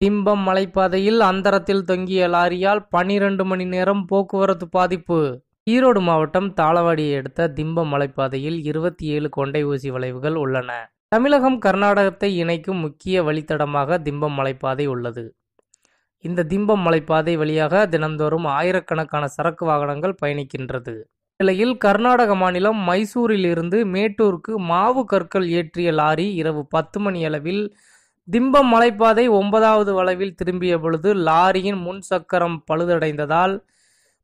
திம்பம் மலைப்பாதையில் அந்தரத்தில் தொங்கிய லாரியால் பனிரெண்டு மணி நேரம் போக்குவரத்து பாதிப்பு. ஈரோடு மாவட்டம் தாளவாடியை அடுத்த திம்பம் மலைப்பாதையில் இருபத்தி ஏழு கொண்டை ஊசி வளைவுகள் உள்ளன. தமிழகம் கர்நாடகத்தை இணைக்கும் முக்கிய வழித்தடமாக திம்பம் மலைப்பாதை உள்ளது. இந்த திம்பம் மலைப்பாதை வழியாக தினந்தோறும் ஆயிரக்கணக்கான சரக்கு வாகனங்கள் பயணிக்கின்றது. நிலையில் கர்நாடக மாநிலம் மைசூரில் இருந்து மேட்டூருக்கு மாவு கற்கள் ஏற்றிய லாரி இரவு பத்து மணி அளவில் திம்பம் மலைப்பாதை ஒன்பதாவது வளைவில் திரும்பிய பொழுது லாரியின் முன் சக்கரம் பழுதடைந்ததால்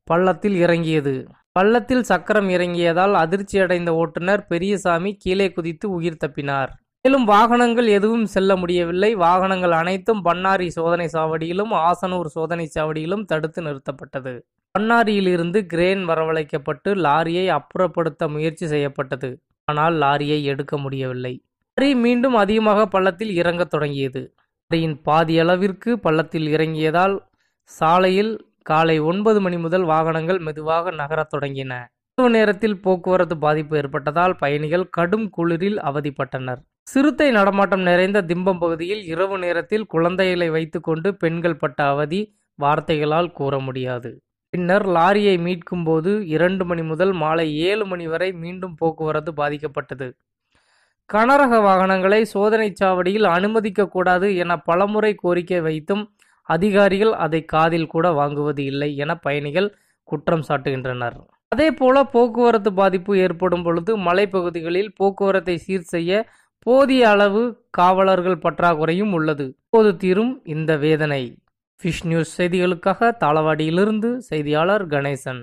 பள்ளத்தில் இறங்கியது. பள்ளத்தில் சக்கரம் இறங்கியதால் அதிர்ச்சியடைந்த ஓட்டுநர் பெரியசாமி கீழே குதித்து உயிர் தப்பினார். மேலும் வாகனங்கள் எதுவும் செல்ல முடியவில்லை. வாகனங்கள் அனைத்தும் பண்ணாரி சோதனை சாவடியிலும் ஆசனூர் சோதனை சாவடியிலும் தடுத்து நிறுத்தப்பட்டது. பன்னாரியிலிருந்து கிரேன் வரவழைக்கப்பட்டு லாரியை அப்புறப்படுத்த முயற்சி செய்யப்பட்டது. ஆனால் லாரியை எடுக்க முடியவில்லை. லாரி மீண்டும் அதிகமாக பள்ளத்தில் இறங்கத் தொடங்கியது. லாரியின் பாதியளவிற்கு பள்ளத்தில் இறங்கியதால் சாலையில் காலை ஒன்பது மணி முதல் வாகனங்கள் மெதுவாக நகரத் தொடங்கின. இரவு நேரத்தில் போக்குவரத்து பாதிப்பு ஏற்பட்டதால் பயணிகள் கடும் குளிரில் அவதிப்பட்டனர். சிறுத்தை நடமாட்டம் நிறைந்த திம்பம் பகுதியில் இரவு நேரத்தில் குழந்தைகளை வைத்துக்கொண்டு பெண்கள் பட்ட அவதி வார்த்தைகளால் கூற முடியாது. பின்னர் லாரியை மீட்கும் போது இரண்டு மணி முதல் மாலை ஏழு மணி வரை மீண்டும் போக்குவரத்து பாதிக்கப்பட்டது. கனரக வாகனங்களை சோதனைச் சாவடியில் அனுமதிக்கக்கூடாது என பலமுறை கோரிக்கை வைத்தும் அதிகாரிகள் அதை காதில் கூட வாங்குவது இல்லை என பயணிகள் குற்றம் சாட்டுகின்றனர். அதே போல போக்குவரத்து பாதிப்பு ஏற்படும் பொழுது மலைப்பகுதிகளில் போக்குவரத்தை சீர் செய்ய போதிய அளவு காவலர்கள் பற்றாக்குறையும் உள்ளது. போது தீரும் இந்த வேதனை. ஃபிஷ் நியூஸ் செய்திகளுக்காக தாளவாடியிலிருந்து செய்தியாளர் கணேசன்.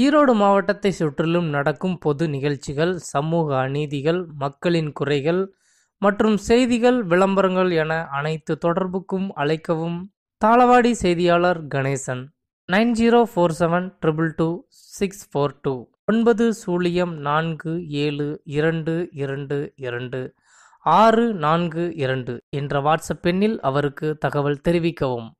ஈரோடு மாவட்டத்தை சுற்றிலும் நடக்கும் பொது நிகழ்ச்சிகள் சமூக அநீதிகள் மக்களின் குறைகள் மற்றும் செய்திகள் விளம்பரங்கள் என அனைத்து தொடர்புக்கும் அழைக்கவும் தாளவாடி செய்தியாளர் Ganesan. Nine zero four seven triple two six four two. ஒன்பது சூழியம் நான்கு ஏழு இரண்டு இரண்டு இரண்டு ஆறு நான்கு இரண்டு என்ற வாட்ஸ்அப் எண்ணில் அவருக்கு தகவல் தெரிவிக்கவும்.